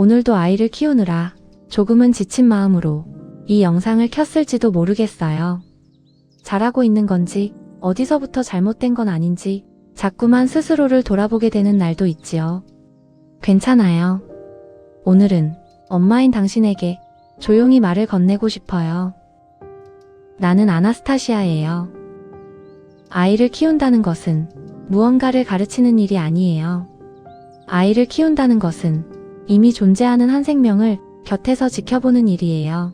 오늘도 아이를 키우느라 조금은 지친 마음으로 이 영상을 켰을지도 모르겠어요. 잘하고 있는 건지 어디서부터 잘못된 건 아닌지 자꾸만 스스로를 돌아보게 되는 날도 있지요. 괜찮아요. 오늘은 엄마인 당신에게 조용히 말을 건네고 싶어요. 나는 아나스타시아예요. 아이를 키운다는 것은 무언가를 가르치는 일이 아니에요. 아이를 키운다는 것은 이미 존재하는 한 생명을 곁에서 지켜보는 일이에요.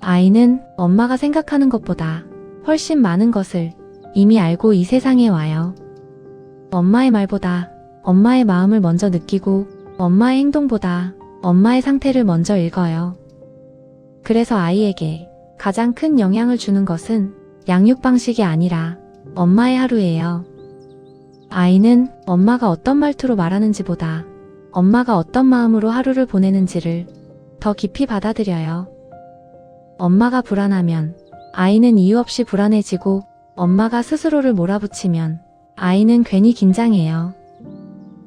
아이는 엄마가 생각하는 것보다 훨씬 많은 것을 이미 알고 이 세상에 와요. 엄마의 말보다 엄마의 마음을 먼저 느끼고 엄마의 행동보다 엄마의 상태를 먼저 읽어요. 그래서 아이에게 가장 큰 영향을 주는 것은 양육 방식이 아니라 엄마의 하루예요. 아이는 엄마가 어떤 말투로 말하는지보다 엄마가 어떤 마음으로 하루를 보내는지를 더 깊이 받아들여요. 엄마가 불안하면 아이는 이유 없이 불안해지고 엄마가 스스로를 몰아붙이면 아이는 괜히 긴장해요.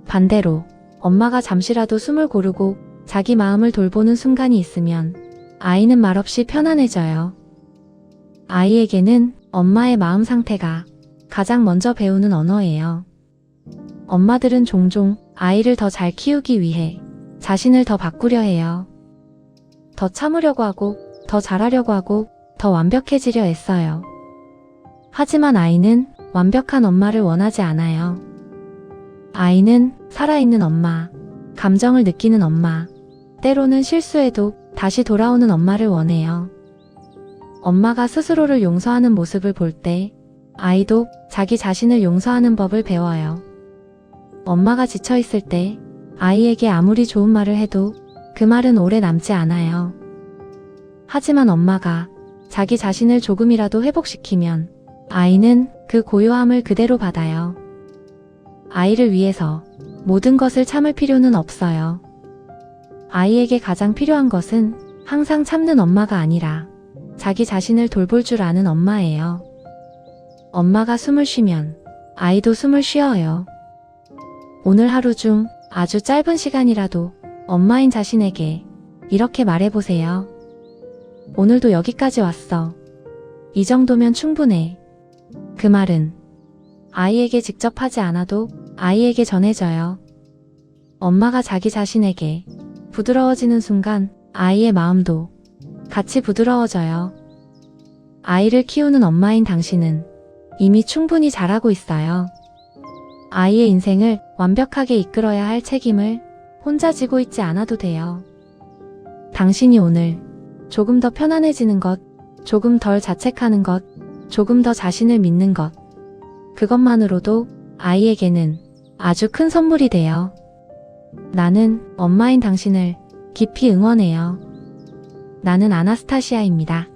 반대로 엄마가 잠시라도 숨을 고르고 자기 마음을 돌보는 순간이 있으면 아이는 말없이 편안해져요. 아이에게는 엄마의 마음 상태가 가장 먼저 배우는 언어예요. 엄마들은 종종 아이를 더 잘 키우기 위해 자신을 더 바꾸려 해요. 더 참으려고 하고, 더 잘하려고 하고, 더 완벽해지려 애써요. 하지만 아이는 완벽한 엄마를 원하지 않아요. 아이는 살아있는 엄마, 감정을 느끼는 엄마, 때로는 실수해도 다시 돌아오는 엄마를 원해요. 엄마가 스스로를 용서하는 모습을 볼 때 아이도 자기 자신을 용서하는 법을 배워요. 엄마가 지쳐있을 때 아이에게 아무리 좋은 말을 해도 그 말은 오래 남지 않아요. 하지만 엄마가 자기 자신을 조금이라도 회복시키면 아이는 그 고요함을 그대로 받아요. 아이를 위해서 모든 것을 참을 필요는 없어요. 아이에게 가장 필요한 것은 항상 참는 엄마가 아니라 자기 자신을 돌볼 줄 아는 엄마예요. 엄마가 숨을 쉬면 아이도 숨을 쉬어요. 오늘 하루 중 아주 짧은 시간이라도 엄마인 자신에게 이렇게 말해보세요. 오늘도 여기까지 왔어. 이 정도면 충분해. 그 말은 아이에게 직접 하지 않아도 아이에게 전해져요. 엄마가 자기 자신에게 부드러워지는 순간 아이의 마음도 같이 부드러워져요. 아이를 키우는 엄마인 당신은 이미 충분히 잘하고 있어요. 아이의 인생을 완벽하게 이끌어야 할 책임을 혼자 지고 있지 않아도 돼요. 당신이 오늘 조금 더 편안해지는 것, 조금 덜 자책하는 것, 조금 더 자신을 믿는 것. 그것만으로도 아이에게는 아주 큰 선물이 돼요. 나는 엄마인 당신을 깊이 응원해요. 나는 아나스타시아입니다.